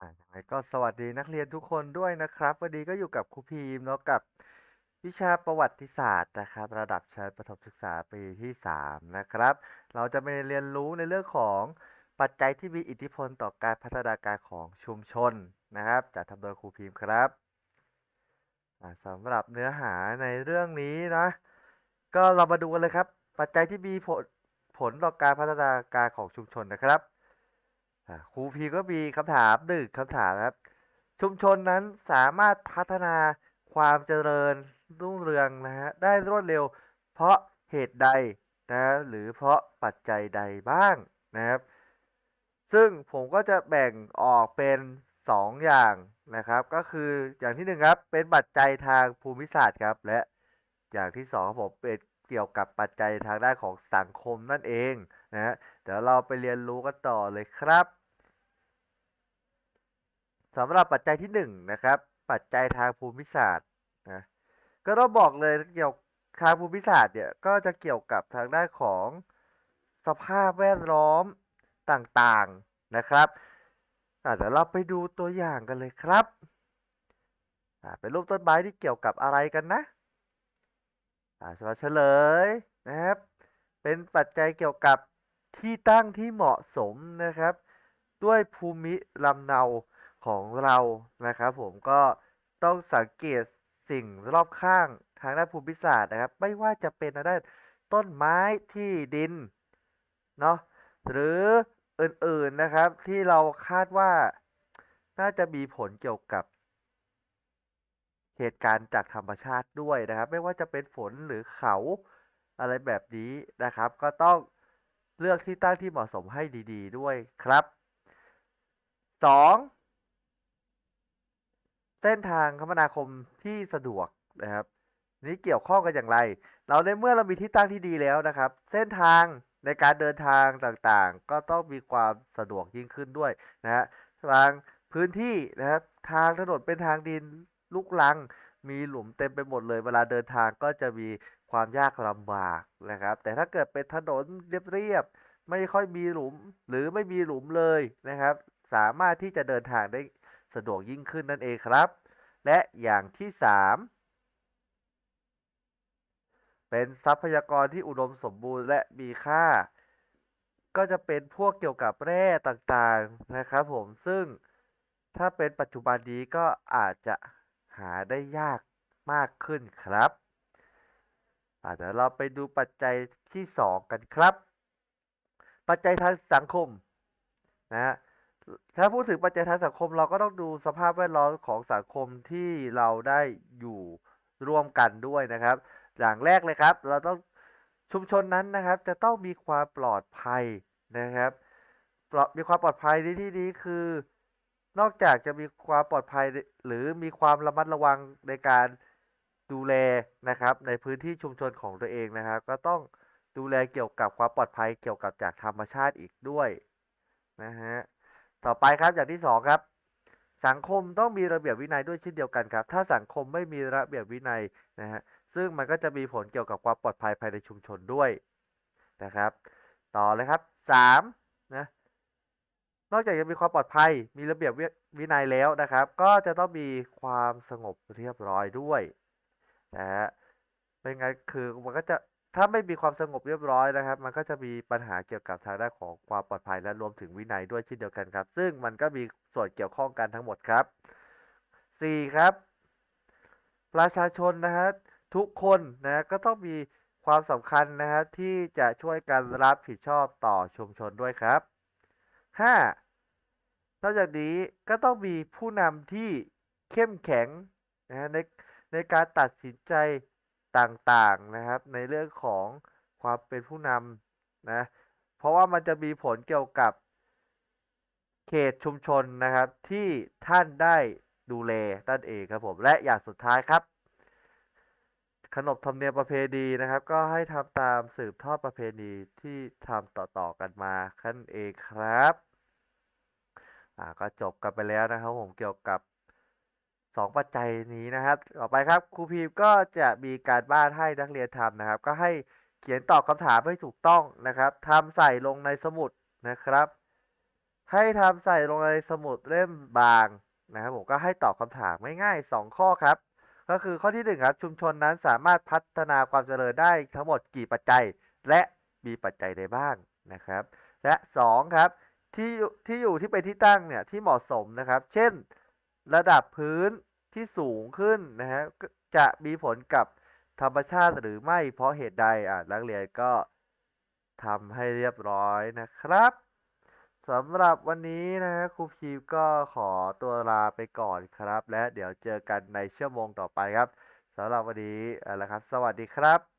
อ่ายังไงก็สวัสดีนักเรียนทุกคนด้วยนะครับ วันนี้ก็อยู่กับครูพีมเนาะกับวิชาประวัติศาสตร์นะครับ ระดับชั้นประถมศึกษาปีที่สามนะครับ เราจะไปเรียนรู้ในเรื่องของปัจจัยที่มีอิทธิพลต่อการพัฒนาการของชุมชนนะครับจัดทำโดยครูพีมครับอ่าสำหรับเนื้อหาในเรื่องนี้นะ ก็เรามาดูกันเลยครับ ปัจจัยที่มีผลผลต่อการพัฒนาการของชุมชนนะครับ ครูพีก็มีคำถามหนึ่งคำถามครับ ชุมชนนั้นสามารถพัฒนาความเจริญรุ่งเรืองนะฮะได้รวดเร็ว เพราะเหตุใดนะหรือเพราะปัจจัยใดบ้างนะครับ ซึ่งผมก็จะแบ่งออกเป็นสองอย่างนะครับ ก็คืออย่างที่หนึ่งครับเป็นปัจจัยทางภูมิศาสตร์ครับ และอย่างที่สองครับผมเป็นเกี่ยวกับปัจจัยทางด้านของสังคมนั่นเองนะฮะ เดี๋ยวเราไปเรียนรู้กันต่อเลยครับสำหรับปัจจัยที่หนึ่งนะครับ ปัจจัยทางภูมิศาสตร์นะก็ต้องบอกเลยเกี่ยวทางภูมิศาสตร์เนี่ยก็จะเกี่ยวกับทางด้านของสภาพแวดล้อมต่างๆนะครับเดี๋ยวเราไปดูตัวอย่างกันเลยครับเป็นรูปต้นไม้ที่เกี่ยวกับอะไรกันนะอ่าเฉลยนะครับ เป็นปัจจัยเกี่ยวกับ ที่ตั้งที่เหมาะสมนะครับ ด้วยภูมิลำเนาของเรานะครับ ผมก็ต้องสังเกตสิ่งรอบข้างทางด้านภูมิศาสตร์นะครับ ไม่ว่าจะเป็นด้านต้นไม้ที่ดินเนาะหรืออื่นๆนะครับที่เราคาดว่าน่าจะมีผลเกี่ยวกับ เหตุการณ์จากธรรมชาติด้วยนะครับ ไม่ว่าจะเป็นฝนหรือเขาอะไรแบบนี้นะครับ ก็ต้อง เลือกที่ตั้งที่เหมาะสมให้ดี ๆ ด้วยครับ 2. เส้นทางคมนาคมที่สะดวกนะครับ นี้เกี่ยวข้องกันอย่างไร เราในเมื่อเรามีที่ตั้งที่ดีแล้วนะครับ เส้นทางในการเดินทางต่างๆ ก็ต้องมีความสะดวกยิ่งขึ้นด้วยนะฮะทางพื้นที่นะครับทางถนนเป็นทางดินลูกรัง มีหลุมเต็มไปหมดเลย เวลาเดินทางก็จะมี ความยากลำบากนะครับ แต่ถ้าเกิดเป็นถนนเรียบๆไม่ค่อยมีหลุมหรือไม่มีหลุมเลยนะครับ สามารถที่จะเดินทางได้สะดวกยิ่งขึ้นนั่นเองครับ และอย่างที่สามเป็นทรัพยากรที่อุดมสมบูรณ์และมีค่า ก็จะเป็นพวกเกี่ยวกับแร่ต่างๆนะครับผมซึ่งถ้าเป็นปัจจุบันนี้ก็อาจจะหาได้ยากมากขึ้นครับ เดี๋ยวเราไปดูปัจจัยที่สองกันครับ ปัจจัยทางสังคมนะฮะถ้าพูดถึงปัจจัยทางสังคมเราก็ต้องดูสภาพแวดล้อมของสังคมที่เราได้อยู่ร่วมกันด้วยนะครับอย่างแรกเลยครับ เราต้องชุมชนนั้นนะครับ จะต้องมีความปลอดภัยนะครับมีความปลอดภัยในที่นี้คือ นอกจากจะมีความปลอดภัยหรือมีความระมัดระวังในการ ดูแลนะครับในพื้นที่ชุมชนของตัวเองนะครับ ก็ต้องดูแลเกี่ยวกับความปลอดภัยเกี่ยวกับจากธรรมชาติอีกด้วยนะฮะต่อไปครับอย่างที่สองครับ สังคมต้องมีระเบียบวินัยด้วยเช่นเดียวกันครับ ถ้าสังคมไม่มีระเบียบวินัยนะฮะซึ่งมันก็จะมีผลเกี่ยวกับความปลอดภัยภายในชุมชนด้วยนะครับ ต่อเลยครับสามนะนอกจากจะมีความปลอดภัยมีระเบียบวินัยแล้วนะครับ ก็จะต้องมีความสงบเรียบร้อยด้วย นะฮะเป็นไงคือมันก็จะถ้าไม่มีความสงบเรียบร้อยนะครับ มันก็จะมีปัญหาเกี่ยวกับทางด้านของความปลอดภัยและรวมถึงวินัยด้วยเช่นเดียวกันครับ ซึ่งมันก็มีส่วนเกี่ยวข้องกันทั้งหมดครับสี่ครับ ประชาชนนะฮะทุกคนนะก็ต้องมีความสำคัญนะฮะที่จะช่วยกันรับผิดชอบต่อชุมชนด้วยครับห้านอกจากนี้ก็ต้องมีผู้นำที่เข้มแข็งนะฮะใน ในการตัดสินใจต่างๆนะครับ ในเรื่องของความเป็นผู้นำนะเพราะว่ามันจะมีผลเกี่ยวกับเขตชุมชนนะครับที่ท่านได้ดูแลนั่นเองครับผมและอย่างสุดท้ายครับ ขนบธรรมเนียมประเพณีนะครับ ก็ให้ทำตามสืบทอดประเพณีที่ทำต่อๆกันมาขั้นเองครับอ่าก็จบกันไปแล้วนะครับผมเกี่ยวกับ สองปัจจัยนี้นะครับ ต่อไปครับครูพีมก็จะมีการบ้านให้นักเรียนทำนะครับ ก็ให้เขียนตอบคำถามให้ถูกต้องนะครับทำใส่ลงในสมุดนะครับ ให้ทำใส่ลงในสมุดเล่มบางนะครับผมก็ให้ตอบคำถามง่ายๆสองข้อครับ ก็คือข้อที่หนึ่งครับชุมชนนั้นสามารถพัฒนาความเจริญได้ทั้งหมดกี่ปัจจัย และมีปัจจัยใดบ้างนะครับ และสองครับที่ที่อยู่ที่เป็นที่ตั้งเนี่ยที่เหมาะสมนะครับ เช่น ระดับพื้น ที่สูงขึ้นนะฮะก็จะมีผลกับธรรมชาติหรือไม่เพราะเหตุใดอะนักเรียนก็ทำให้เรียบร้อยนะครับสำหรับวันนี้นะฮะครูพีก็ขอตัวลาไปก่อนครับ และเดี๋ยวเจอกันในชั่วโมงต่อไปครับสำหรับวันนี้เอาละครับ สวัสดีครับ